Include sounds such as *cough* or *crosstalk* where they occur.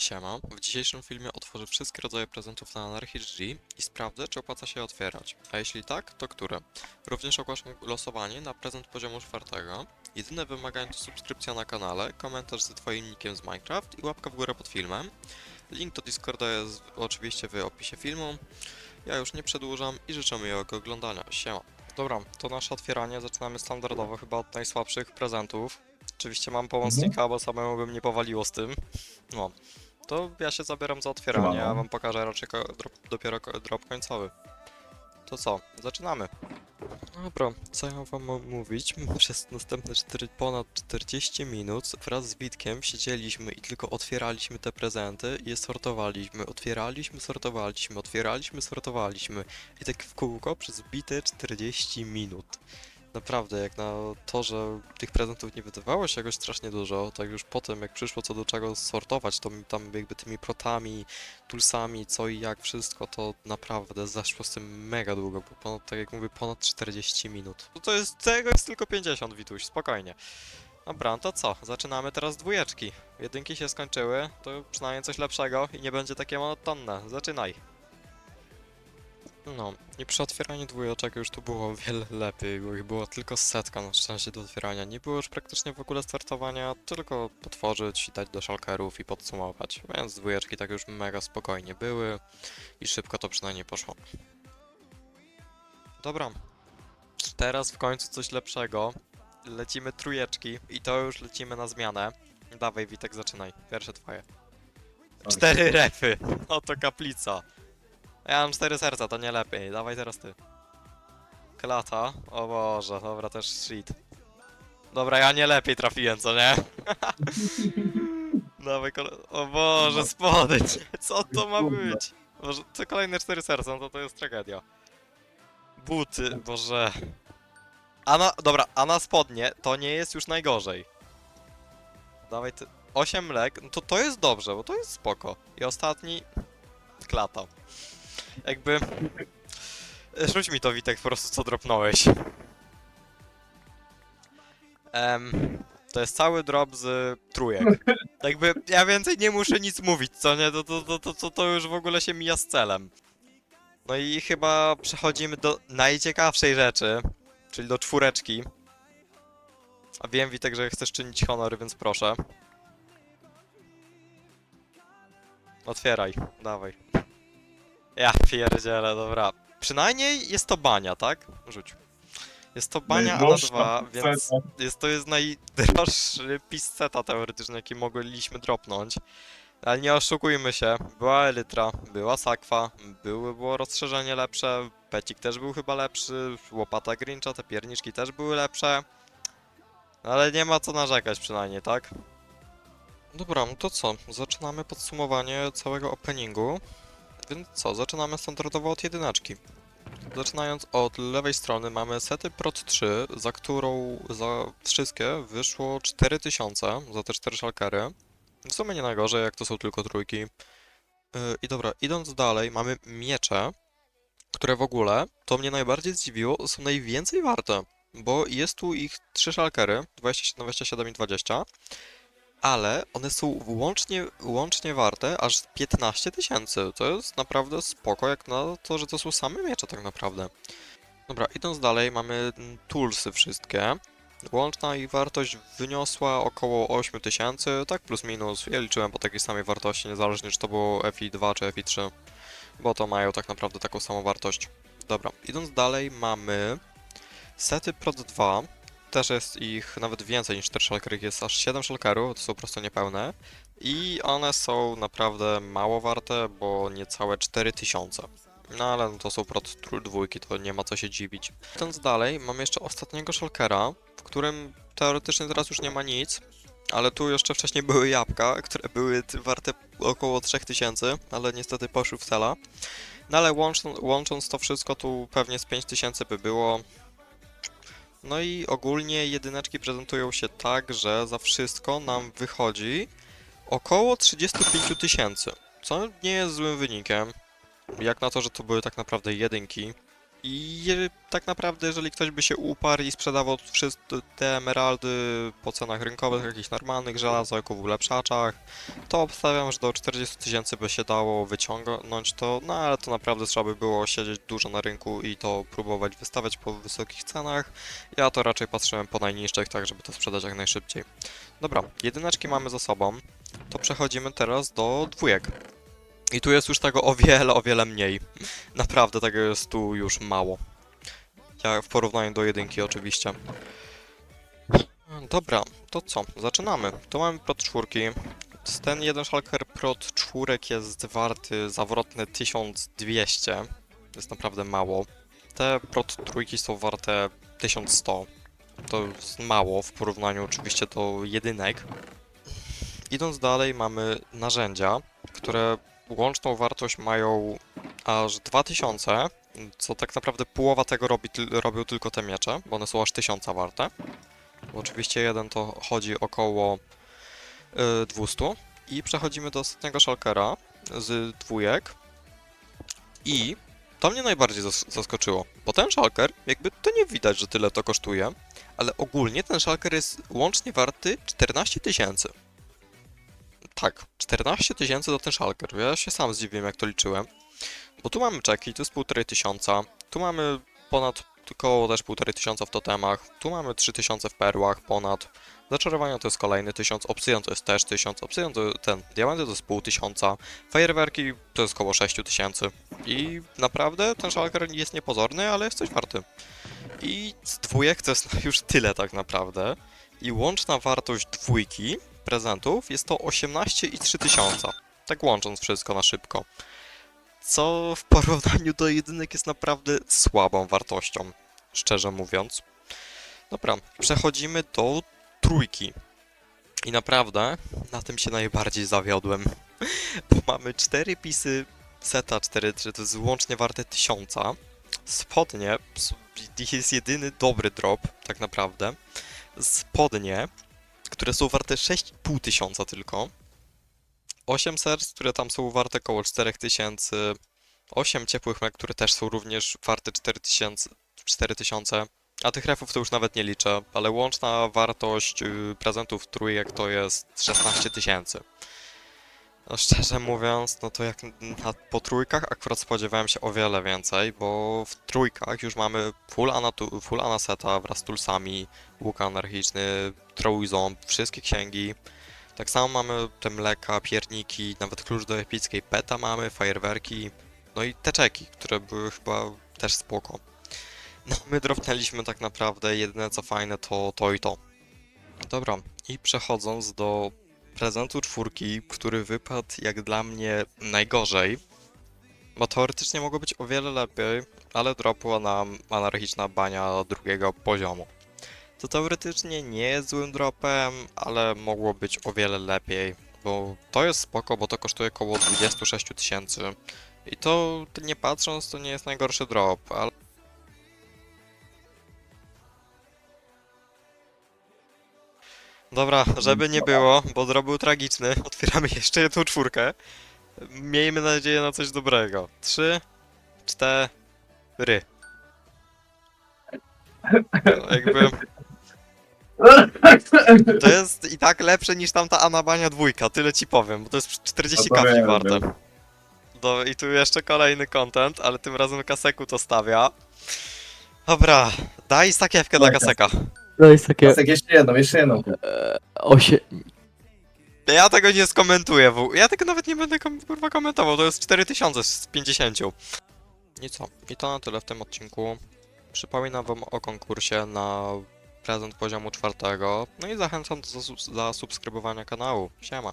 Siema, w dzisiejszym filmie otworzę wszystkie rodzaje prezentów na Anarchy G i sprawdzę, czy opłaca się je otwierać. A jeśli tak, to które? Również ogłaszam losowanie na prezent poziomu czwartego. Jedyne wymaganie to subskrypcja na kanale, komentarz ze twoim nickiem z Minecraft i łapka w górę pod filmem. Link do Discorda jest oczywiście w opisie filmu. Ja już nie przedłużam i życzę miłego oglądania. Siema. Dobra, to nasze otwieranie zaczynamy standardowo, chyba od najsłabszych prezentów. Oczywiście mam pomocnika, bo samemu bym nie powaliło z tym. No, to ja się zabieram za otwieranie, a wam pokażę raczej ko drop, dopiero ko drop końcowy. To co, zaczynamy. Dobra, co ja wam mam mówić? *laughs* Przez następne 4, ponad 40 minut wraz z Witkiem siedzieliśmy i tylko otwieraliśmy te prezenty i je sortowaliśmy. Otwieraliśmy, sortowaliśmy, otwieraliśmy, sortowaliśmy. I tak w kółko przez bite 40 minut. Naprawdę, jak na to, że tych prezentów nie wydawało się jakoś strasznie dużo, tak już potem, jak przyszło co do czego sortować, to tam jakby tymi protami, tulsami, co i jak, wszystko, to naprawdę zaszło z tym mega długo, bo ponad, tak jak mówię, ponad 40 minut. No to jest, tego jest tylko 50, Wituś, spokojnie. Dobra, no to co? Zaczynamy teraz dwójeczki. Jedynki się skończyły, to przynajmniej coś lepszego i nie będzie takie monotonne. Zaczynaj. No, i przy otwieraniu dwójeczek już tu było o wiele lepiej, bo ich było tylko setka na szczęście do otwierania. Nie było już praktycznie w ogóle startowania, tylko potworzyć i dać do szalkerów i podsumować. Więc dwójeczki tak już mega spokojnie były i szybko to przynajmniej poszło. Dobra, teraz w końcu coś lepszego. Lecimy trójeczki i to już lecimy na zmianę. Dawaj Witek, zaczynaj. Pierwsze twoje. Cztery refy! Oto kaplica. Ja mam cztery serca, to nie lepiej. Dawaj teraz ty. Klata. O Boże, dobra, też shit. Dobra, ja nie lepiej trafiłem, co nie? *laughs* Dawaj kole... O Boże, spody, nie, *laughs* co to ma być? Boże, to kolejne cztery serca, no to to jest tragedia. Buty, Boże. A na... Dobra, a na spodnie to nie jest już najgorzej. Dawaj ty... 8 leg, no to to jest dobrze, bo to jest spoko. I ostatni... Klata. Jakby... Rzuć mi to, Witek, po prostu co dropnąłeś. To jest cały drop z trójek. Jakby ja więcej nie muszę nic mówić, co nie? To, to, to, to, to, to już w ogóle się mija z celem. No i chyba przechodzimy do najciekawszej rzeczy, czyli do czwóreczki. A wiem, Witek, że chcesz czynić honory, więc proszę. Otwieraj, dawaj. Ja pierdzielę, dobra. Przynajmniej jest to bania, tak? Rzuć. Jest to bania a na Najgorsza dwa, więc scena. jest, to jest najdroższy pisceta teoretycznie, jaki mogliśmy dropnąć. Ale nie oszukujmy się, była Elytra, była Sakwa, były, było rozszerzenie lepsze, Pecik też był chyba lepszy, łopata Grincha, te pierniczki też były lepsze. Ale nie ma co narzekać przynajmniej, tak? Dobra, no to co? Zaczynamy podsumowanie całego openingu. Więc co? Zaczynamy standardowo od jedyneczki. Zaczynając od lewej strony mamy sety Prot 3, za którą za wszystkie wyszło 4000 za te 4 szalkery. W sumie nie najgorzej, jak to są tylko trójki. Yy, I dobra, idąc dalej, mamy miecze, które w ogóle, to mnie najbardziej zdziwiło, są najwięcej warte, bo jest tu ich 3 szalkery, 27, 27 i 20, ale one są łącznie, łącznie warte aż 15 tysięcy. To jest naprawdę spoko, jak na to, że to są same miecze tak naprawdę. Dobra, idąc dalej, mamy toolsy wszystkie. Łączna ich wartość wyniosła około 8 tysięcy, tak plus minus. Ja liczyłem po takiej samej wartości, niezależnie czy to było FI2 czy FI3, bo to mają tak naprawdę taką samą wartość. Dobra, idąc dalej mamy sety Prot 2. Też jest ich nawet więcej niż 4 szalkery, jest aż 7 szalkerów, to są po prostu niepełne. I one są naprawdę mało warte, bo niecałe 4000. No ale no to są prot tr- dwójki, to nie ma co się dziwić. Idąc dalej, mamy jeszcze ostatniego shulkera, w którym teoretycznie teraz już nie ma nic, ale tu jeszcze wcześniej były jabłka, które były warte około 3000, ale niestety poszły w cela. No ale łącząc to wszystko, tu pewnie z 5000 by było. No i ogólnie jedyneczki prezentują się tak, że za wszystko nam wychodzi około 35 tysięcy, co nie jest złym wynikiem. Jak na to, że to były tak naprawdę jedynki. I tak naprawdę, jeżeli ktoś by się uparł i sprzedawał wszystkie te emeraldy po cenach rynkowych, jakichś normalnych żelazoków, ulepszaczach, to obstawiam, że do 40 tysięcy by się dało wyciągnąć to, no ale to naprawdę trzeba by było siedzieć dużo na rynku i to próbować wystawiać po wysokich cenach. Ja to raczej patrzyłem po najniższych, tak żeby to sprzedać jak najszybciej. Dobra, jedyneczki mamy za sobą, to przechodzimy teraz do dwójek. I tu jest już tego o wiele, o wiele mniej. Naprawdę tego jest tu już mało. Ja w porównaniu do jedynki oczywiście. Dobra, to co? Zaczynamy. Tu mamy prot czwórki. Ten jeden szalker prot czwórek jest warty zawrotne 1200. To jest naprawdę mało. Te prot trójki są warte 1100. To jest mało w porównaniu oczywiście do jedynek. Idąc dalej mamy narzędzia, które łączną wartość mają aż 2000, co tak naprawdę połowa tego robi, robią tylko te miecze, bo one są aż 1000 warte. Bo oczywiście jeden to chodzi około y, 200. I przechodzimy do ostatniego szalkera z dwójek. I to mnie najbardziej zas- zaskoczyło, bo ten szalker, jakby to nie widać, że tyle to kosztuje, ale ogólnie ten szalker jest łącznie warty 14 tysięcy. Tak, 14 tysięcy za ten szalker. Ja się sam zdziwiłem, jak to liczyłem. Bo tu mamy czeki, to jest 1,5 tysiąca. Tu mamy ponad około też 1,5 tysiąca w totemach. Tu mamy 3 tysiące w perłach, ponad. Zaczarowania to jest kolejny tysiąc, obsydian to jest też tysiąc, obsydian to ten, diamenty to jest pół tysiąca, fajerwerki to jest około 6 tysięcy. I naprawdę ten szalker jest niepozorny, ale jest coś warty. I z dwójek to jest *laughs* już tyle tak naprawdę. I łączna wartość dwójki prezentów jest to 18 i 3000. Tak łącząc wszystko na szybko. Co w porównaniu do jedynek jest naprawdę słabą wartością, szczerze mówiąc. Dobra, przechodzimy do trójki. I naprawdę na tym się najbardziej zawiodłem. *laughs* Bo mamy cztery pisy seta 4, to jest łącznie warte 1000. Spodnie, jest jedyny dobry drop, tak naprawdę. Spodnie, które są warte 6,5 tysiąca tylko. 8 serc, które tam są warte około 4000. 8 ciepłych mek, które też są również warte 4000. 4000. A tych refów to już nawet nie liczę, ale łączna wartość yy, prezentów trójek to jest 16 tysięcy. No szczerze mówiąc, no to jak na, po trójkach akurat spodziewałem się o wiele więcej, bo w trójkach już mamy full, anatu, full anaseta wraz z tulsami, łuk anarchiczny, trójząb, wszystkie księgi. Tak samo mamy te mleka, pierniki, nawet klucz do epickiej peta mamy, fajerwerki, no i teczeki, które były chyba też spoko. No my dropnęliśmy tak naprawdę, jedyne co fajne to to i to. Dobra, i przechodząc do prezentu czwórki, który wypadł jak dla mnie najgorzej, bo teoretycznie mogło być o wiele lepiej, ale dropła nam anarchiczna bania drugiego poziomu. To teoretycznie nie jest złym dropem, ale mogło być o wiele lepiej, bo to jest spoko, bo to kosztuje około 26 tysięcy. I to nie patrząc, to nie jest najgorszy drop, ale Dobra, żeby nie było, bo drop był tragiczny, *laughs* otwieramy jeszcze jedną czwórkę. Miejmy nadzieję na coś dobrego. Trzy, cztery. No, Jakby to jest i tak lepsze niż tamta Anabania dwójka, tyle ci powiem, bo to jest 40 No to kapli wiem, warte. wiem. Do, I tu jeszcze kolejny content, ale tym razem Kaseku to stawia. Dobra, daj sakiewkę dla. Kaseka. To jest takie Pasek, jeszcze jedną, jeszcze jedną. osie... Ja tego nie skomentuję, w... ja tego nawet nie będę kom kurwa komentował, to jest 4000 z 50. I co? I to na tyle w tym odcinku. Przypominam wam o konkursie na prezent poziomu czwartego. No i zachęcam do zas- zasubskrybowania kanału. Siema.